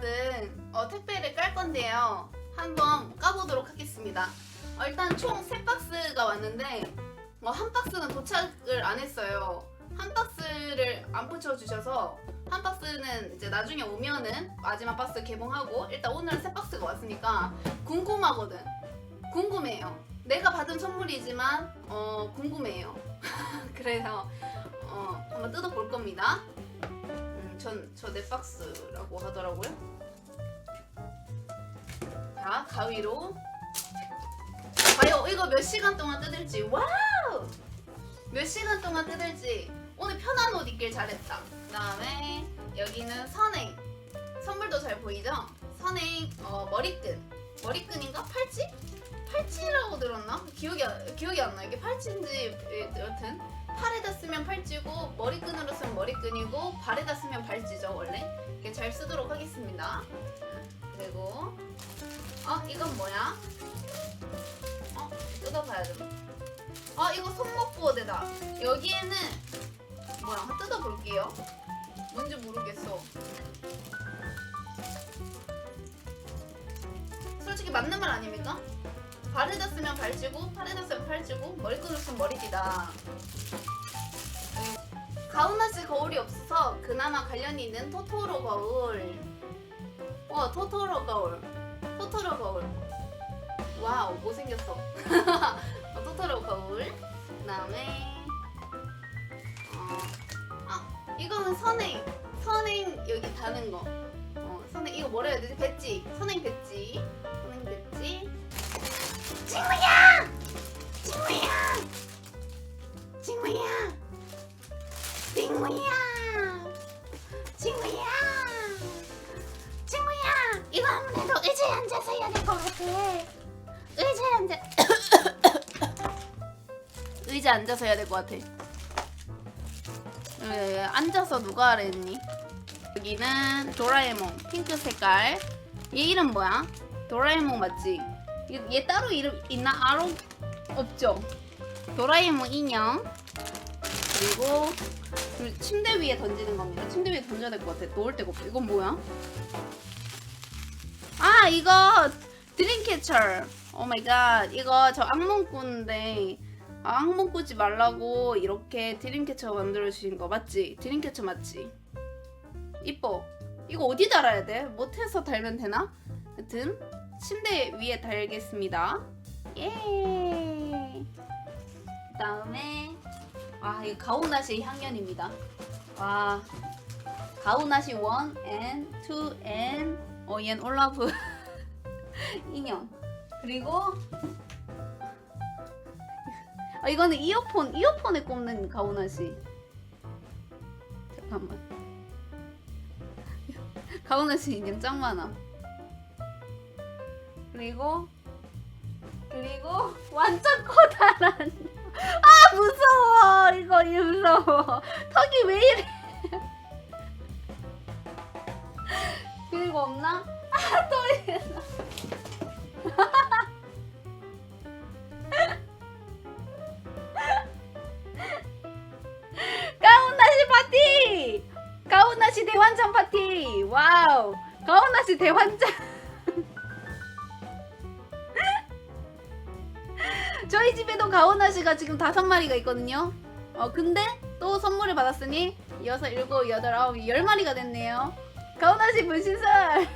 받은 어, 택배를 깔 건데요. 한번 까보도록 하겠습니다. 어, 일단 총 3박스가 왔는데 어, 한 박스는 도착을 안 했어요. 한 박스를 안 붙여주셔서 한 박스는 이제 나중에 오면은 마지막 박스 개봉하고 일단 오늘은 세 박스가 왔으니까 궁금하거든. 궁금해요. 내가 받은 선물이지만 어 궁금해요. 그래서 어 한번 뜯어볼 겁니다. 음, 전저 네 박스라고 하더라고요. 자 가위로 과연 이거 몇 시간 동안 뜯을지 와우 몇 시간 동안 뜯을지 오늘 편한 옷 입길 잘했다. 그다음에 여기는 선행 선물도 잘 보이죠? 선행 어, 머리끈 머리끈인가 팔찌? 팔찌라고 들었나? 기억이 안- 기억이 안 나. 이게 팔찌인지 예, 여튼 팔에다 쓰면 팔찌고 머리끈으로 쓰면 머리끈이고 발에다 쓰면 발찌죠 원래. 이렇게 잘 쓰도록 하겠습니다. 그리고 어 이건 뭐야? 어 뜯어봐야죠. 아 이거 손목 보호대다. 여기에는 뭐야? 뜯어볼게요. 뭔지 모르겠어. 솔직히 맞는 말 아닙니까? 쓰면 발찌고 쓰면 팔찌고 머리끈으로 쓰면 머리띠다. 가오나시 거울이 없어서 그나마 관련이 있는 토토로 거울. 와 토토로 거울. 토토로 거울. 와우 못생겼어. 어, 토토로 거울. 그 다음에 어, 아 이거는 선행. 선행 여기 다는 거. 어, 선행 이거 뭐라 해야 되지? 배지. 선행 배지. 배지. 친구야! 친구야! 친구야! 친구야! 친구야! 친구야! 이거 아무래도 의자에 앉아서 해야 될 것 같아. 의자에 앉아. 의자 앉아서 해야 될 것 같아. 에, 앉아서 누가 하랬니? 여기는 도라에몽 핑크 색깔. 얘 이름 뭐야? 도라에몽 맞지? 얘, 얘 따로 이름 있나? 아로 없죠. 도라에몽 인형. 그리고 그 침대 위에 던지는 겁니다. 침대 위에 던져야 될 것 같아. 놓을 데가 없어. 이건 뭐야? 아 이거 드림캐쳐. 오 마이 갓. 이거 저 악몽 꾸는데 아, 악몽 꾸지 말라고 이렇게 드림캐쳐 만들어 주신 거 맞지? 드림캐쳐 맞지? 이뻐. 이거 어디 달아야 돼? 못해서 달면 되나? 하여튼 침대 위에 달겠습니다. 예. 그다음에 아 이거 가오나시 향연입니다. 와 가오나시 1 and 2 and 어 얘는 올라프 인형 그리고 아 이거는 이어폰 이어폰에 꼽는 가오나시 잠깐만 가오나시 인형 짱 많아 그리고 그리고 완전 커다란. 아 무서워. 이거 이거 무서워. 턱이 왜 이래. 그리고 없나? 아또 있나 가오나시 파티! 가오나시 대환장 파티! 와우! 가오나시 대환장 저희 집에도 가오나시가 지금 다섯 마리가 있거든요. 어 근데 또 선물을 받았으니 여섯, 일곱, 여덟, 아홉, 열 마리가 됐네요. 가오나시 분신설.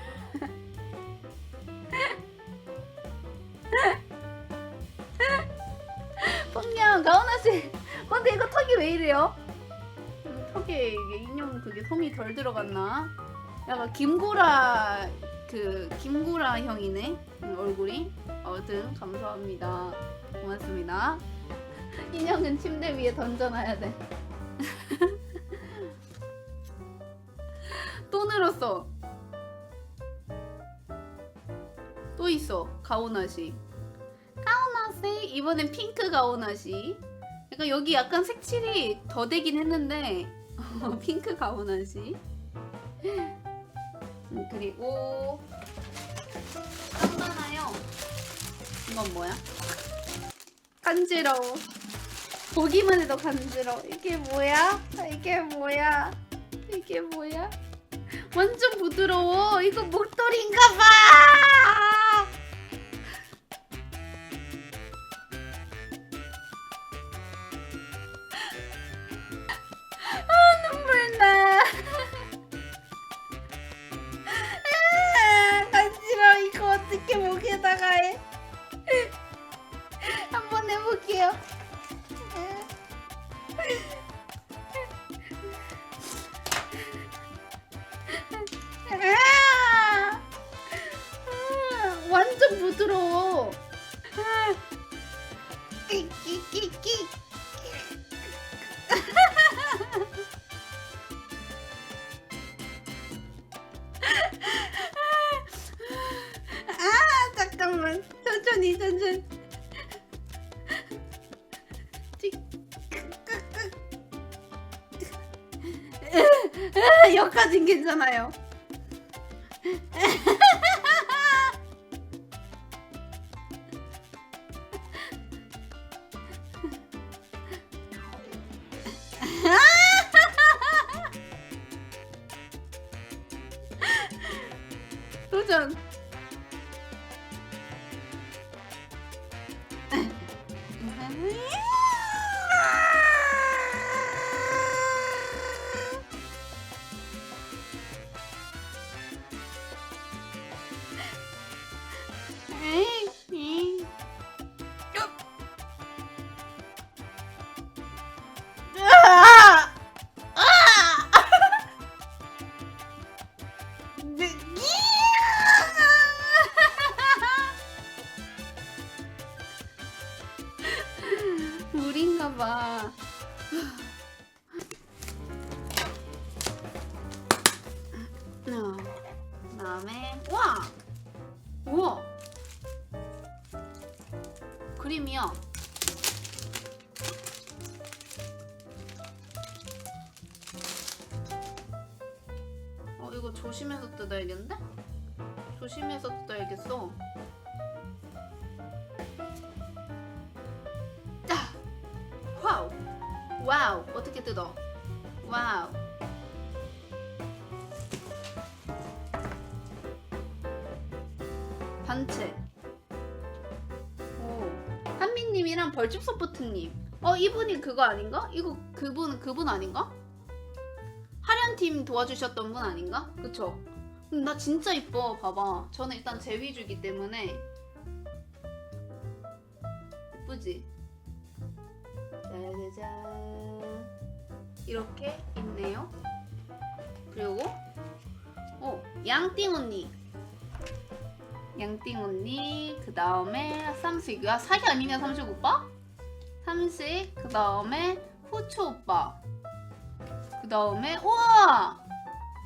풍냥 가오나시. 근데 이거 턱이 왜 이래요? 음, 턱에 이게 인형 그게 솜이 덜 들어갔나? 약간 김구라 그 김구라 형이네 음, 얼굴이. 아무튼 감사합니다. 고맙습니다. 인형은 침대 위에 던져놔야 돼. 또 늘었어. 또 있어. 가오나시. 가오나시. 이번엔 핑크 가오나시. 그러니까 여기 약간 색칠이 더 되긴 했는데 핑크 가오나시. 음, 그리고. 이건 뭐야? 간지러워. 보기만 해도 간지러워. 이게 뭐야? 이게 뭐야? 이게 뭐야? 완전 부드러워. 이거 목도리인가 봐. 괜찮아요. 조심해서 뜯어야겠는데? 조심해서 뜯어야겠어. 자, 와우, 와우, 어떻게 뜯어? 와우. 단체. 오, 한미님이랑 벌집 소프트님. 어 이분이 그거 아닌가? 이거 그분 그분 아닌가? 도와주셨던 분 아닌가? 그쵸? 음, 나 진짜 이뻐 봐봐 저는 일단 제 위주기 때문에 이쁘지? 짜자잔 이렇게 있네요 그리고 어 양띵 언니 양띵 언니 그 다음에 삼식이야 사기 아니냐 삼식 오빠? 삼식 그 다음에 후추 오빠 그 다음에 우와!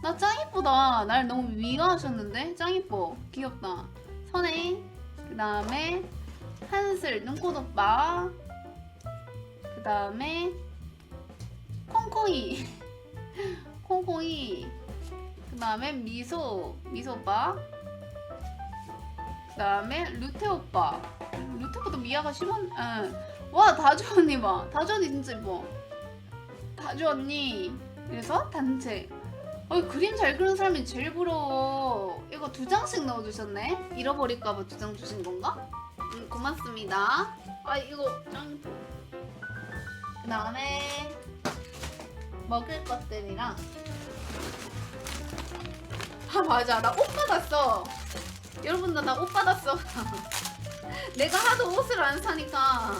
나 짱 이쁘다. 날 너무 위로하셨는데? 짱 이뻐. 귀엽다. 선행 그 다음에 한슬 눈꽃 오빠. 그 다음에 콩콩이. 콩콩이. 그 다음에 미소 미소 오빠. 그 다음에 루테 오빠. 루테보다 미아가 심한 응. 와 다주 언니 봐. 다주 언니 진짜 이뻐. 다주 언니 그래서 단체. 어 그림 잘 그리는 사람이 제일 부러워. 이거 두 장씩 넣어주셨네? 잃어버릴까봐 두 장 주신 건가? 음 고맙습니다. 아 이거 짱 그 다음에 먹을 것들이랑. 아 맞아. 나 옷 받았어. 여러분들 나 옷 받았어. 내가 하도 옷을 안 사니까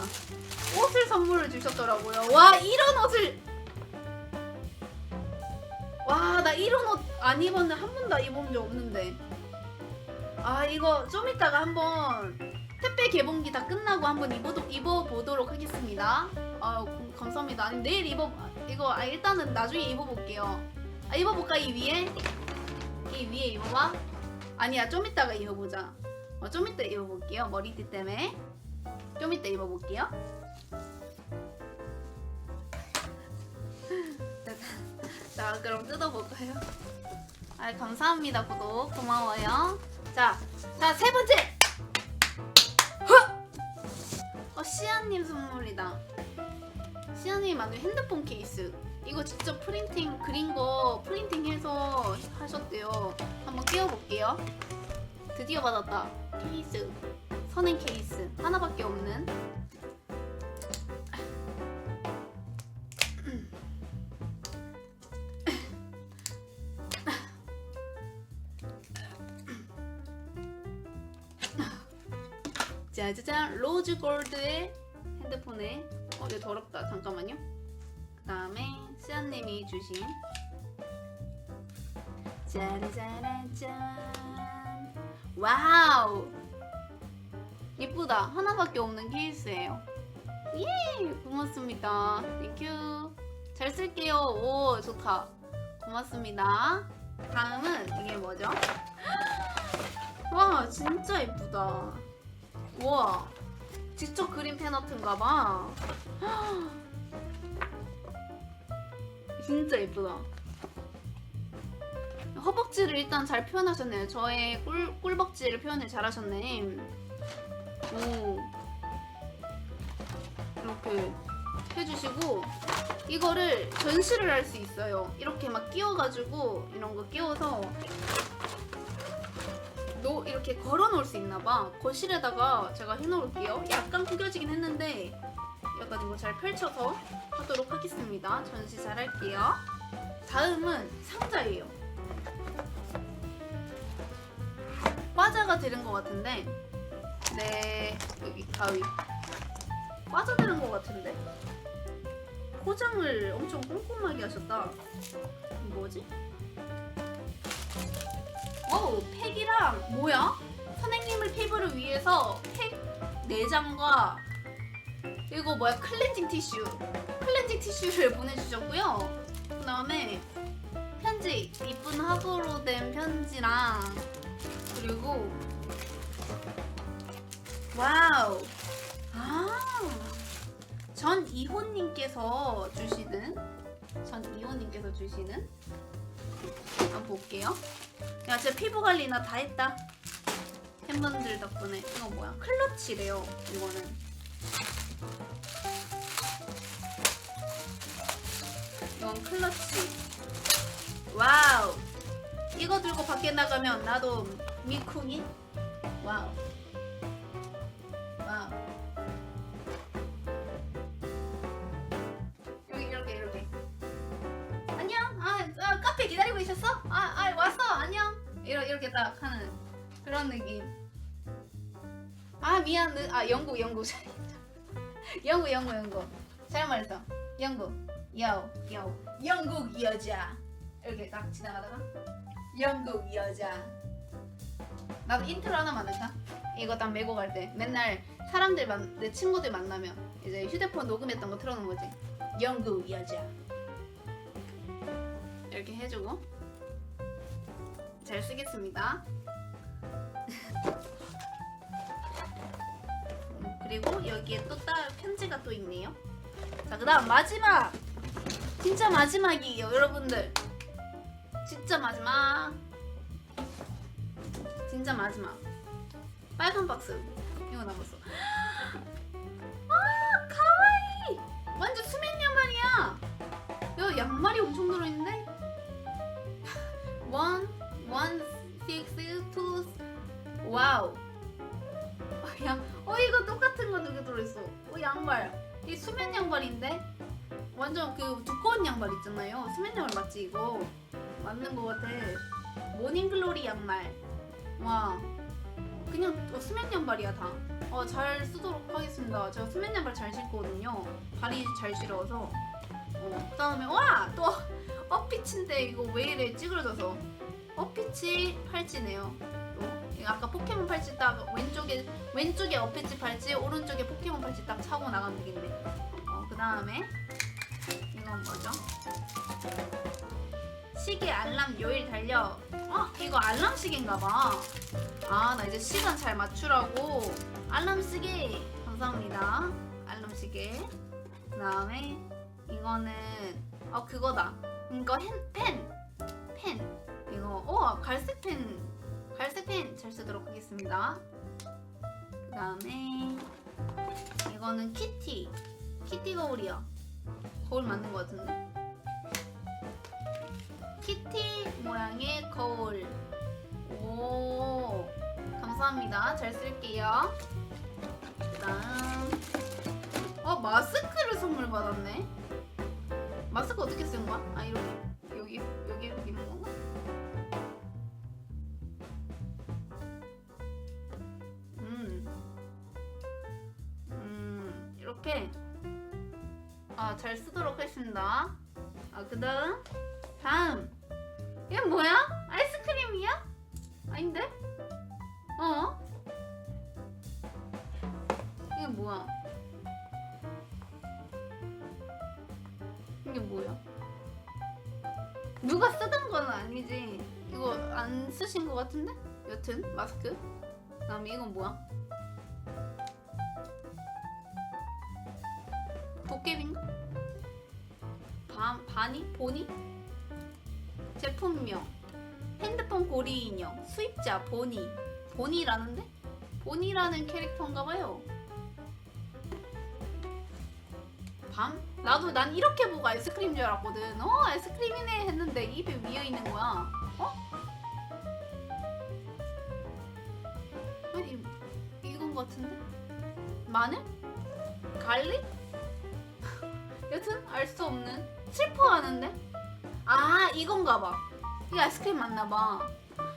옷을 선물을 주셨더라고요. 와 이런 옷을 와 나 이런 옷 안 입었는데 한 번도 입어본 적 없는데. 아 이거 좀 이따가 한번 택배 개봉기 다 끝나고 한번 입어, 입어보도록 하겠습니다. 아 고- 감사합니다. 아니 내일 입어 이거 아, 일단은 나중에 입어볼게요. 아 입어볼까 이 위에? 이 위에 입어봐. 아니야 좀 이따가 입어보자. 어, 좀 이따 입어볼게요 머리띠 때문에. 좀 이따 입어볼게요 자 그럼 뜯어볼까요? 아 감사합니다 구독 고마워요 자, 자세 번째 헉! 어 시아님 선물이다 시아님이 만든 핸드폰 케이스 이거 직접 프린팅 그린 거 프린팅해서 하셨대요. 한번 끼워볼게요. 드디어 받았다. 케이스. 선행 케이스. 하나밖에 없는. 짜자잔 로즈 골드의 핸드폰에 어 이거 더럽다. 잠깐만요. 그 다음에 수연님이 주신 짜라짜라짠. 와우! 이쁘다. 하나밖에 없는 케이스예요. 예! 고맙습니다. 땡큐 잘 쓸게요. 오 좋다. 고맙습니다. 다음은 이게 뭐죠? 와 진짜 예쁘다 우와 직접 그린 팬아트인가 봐. 진짜 예쁘다. 허벅지를 일단 잘 표현하셨네요. 저의 꿀, 꿀벅지를 표현을 잘 하셨네. 오. 이렇게 해주시고 이거를 전시를 할 수 있어요. 이렇게 막 끼워가지고 이런 거 끼워서 노 이렇게 걸어 놓을 수 있나 봐. 거실에다가 제가 해 놓을게요. 약간 구겨지긴 했는데 약간 이거 잘 펼쳐서 하도록 하겠습니다. 전시 잘 할게요. 다음은 상자예요. 과자가 들은 것 같은데 네 여기 가위 과자 들은 것 같은데 포장을 엄청 꼼꼼하게 하셨다. 뭐지? 어우 팩이랑 뭐야? 선생님을 피부를 위해서 팩 4장과 이거 뭐야? 클렌징 티슈. 클렌징 티슈를 보내주셨고요. 그 다음에 편지 이쁜 합으로 된 편지랑 그리고 와우. 아전 이호님께서 주시는 전 이호님께서 주시는 한번 볼게요 야, 제 피부 관리나 다 했다. 팬분들 덕분에. 이거 뭐야? 클러치래요. 이거는. 이건 클러치. 와우. 이거 들고 밖에 나가면 나도 미쿵이. 와우. 그런 느낌. 아 미안. 느- 아 영국 영국 영국 영국 영국. 잘 말했어. 영국. 여, 여. 영국 여자. 이렇게 딱 지나가다가 영국 여자. 나도 인트로 하나만 할까? 이거 딱 메고 갈 때 맨날 사람들 만, 내 친구들 만나면 이제 휴대폰 녹음했던 거 틀어놓은 거지. 영국 여자. 이렇게 해주고 잘 쓰겠습니다. 그리고 여기에 또 따, 편지가 또 있네요. 자, 그 다음 마지막 진짜 마지막이에요, 여러분들. 진짜 마지막. 진짜 마지막. 빨간 박스. 이거 남았어. 아, 가와이. 완전 수면 양말이야. 야, 양말이 엄청 들어있는데? 원, 원, 식스, 투, 와우. 어, 양, 어 이거 똑같은 거 두 개 들어있어. 어 양말. 이 수면 양말인데? 완전 그 두꺼운 양말 있잖아요. 수면 양말 맞지 이거? 맞는 거 같아. 모닝글로리 양말. 와. 그냥 어, 수면 양말이야 다. 어 잘 쓰도록 하겠습니다. 제가 수면 양말 잘 신거든요. 발이 잘 시려워서. 어, 그다음에 와! 또 어피치인데 이거 왜 이래 찌그러져서 어피치 팔찌네요 아까 포켓몬 팔찌 딱 왼쪽에 왼쪽에 어피치 팔찌 오른쪽에 포켓몬 팔찌 딱 차고 나간 느낌인데 어, 그 다음에 이건 뭐죠? 시계 알람 요일 달려 어? 이거 알람 시계인가봐 아 나 이제 시간 잘 맞추라고 알람 시계 감사합니다 알람 시계 그 다음에 이거는 어 그거다. 이거 펜, 펜, 펜. 이거 어 갈색 펜, 갈색 펜 잘 쓰도록 하겠습니다. 그 다음에 이거는 키티, 키티 거울이야. 거울 맞는 것 같은데. 키티 모양의 거울. 오, 감사합니다. 잘 쓸게요. 그 다음, 어 마스크를 선물 받았네. 마스크 어떻게 쓴 거야? 아 이렇게 여기 여기 이렇게 있는 건가? 잘 쓰도록 하겠습니다. 아 그 다음 다음 이게 뭐야? 아이스크림이야? 아닌데? 어? 이게 뭐야? 이게 뭐야? 누가 쓰던 건 아니지? 이거 안 쓰신 것 같은데? 여튼 마스크. 그다음에 이건 뭐야? 도깨비인가? 반 반이 보니? 제품명 핸드폰 고리 인형 수입자 보니 보니라는데? 보니라는 캐릭터인가 봐요. 밤? 나도 난 이렇게 보고 아이스크림 줄 알았거든. 어 아이스크림이네 했는데 입에 미어 있는 거야. 어? 아니 이건 것 같은데? 마늘? 갈릭? 알 수 없는 슬퍼하는데? 아 이건가 봐. 이게 아이스크림 맞나 봐.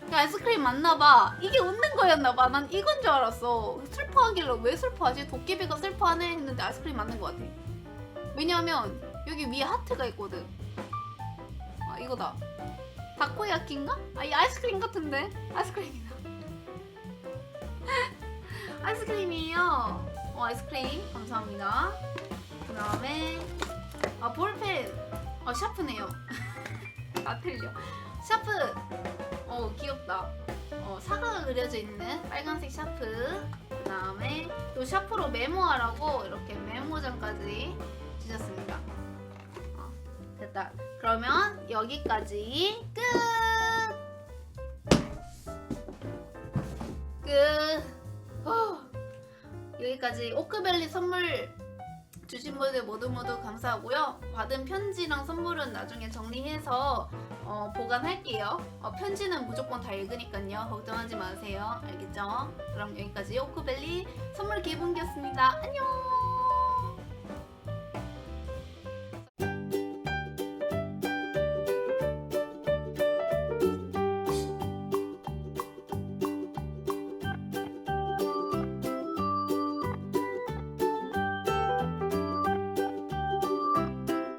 이게 아이스크림 맞나 봐. 이게 웃는 거였나 봐. 난 이건 줄 알았어. 슬퍼하길래 왜 슬퍼하지? 도깨비가 슬퍼하네 했는데 아이스크림 맞는 것 같아. 왜냐면 여기 위에 하트가 있거든. 아 이거다. 다코야키인가? 아이 아이스크림 같은데? 아이스크림이다. 아이스크림이에요. 어 아이스크림 감사합니다. 그 다음에 아 볼펜. 어 샤프네요. 다 틀려. 샤프. 어 귀엽다. 어 사과가 그려져 있는 빨간색 샤프. 그 다음에 또 샤프로 메모하라고 이렇게 메모장까지 주셨습니다. 어, 됐다. 그러면 여기까지 끝. 끝. 후. 여기까지 오크밸리 선물 주신 분들 모두 모두 감사하고요. 받은 편지랑 선물은 나중에 정리해서 어, 보관할게요. 어, 편지는 무조건 다 읽으니까요. 걱정하지 마세요. 알겠죠? 그럼 여기까지 오크밸리 선물 기분기였습니다. 안녕.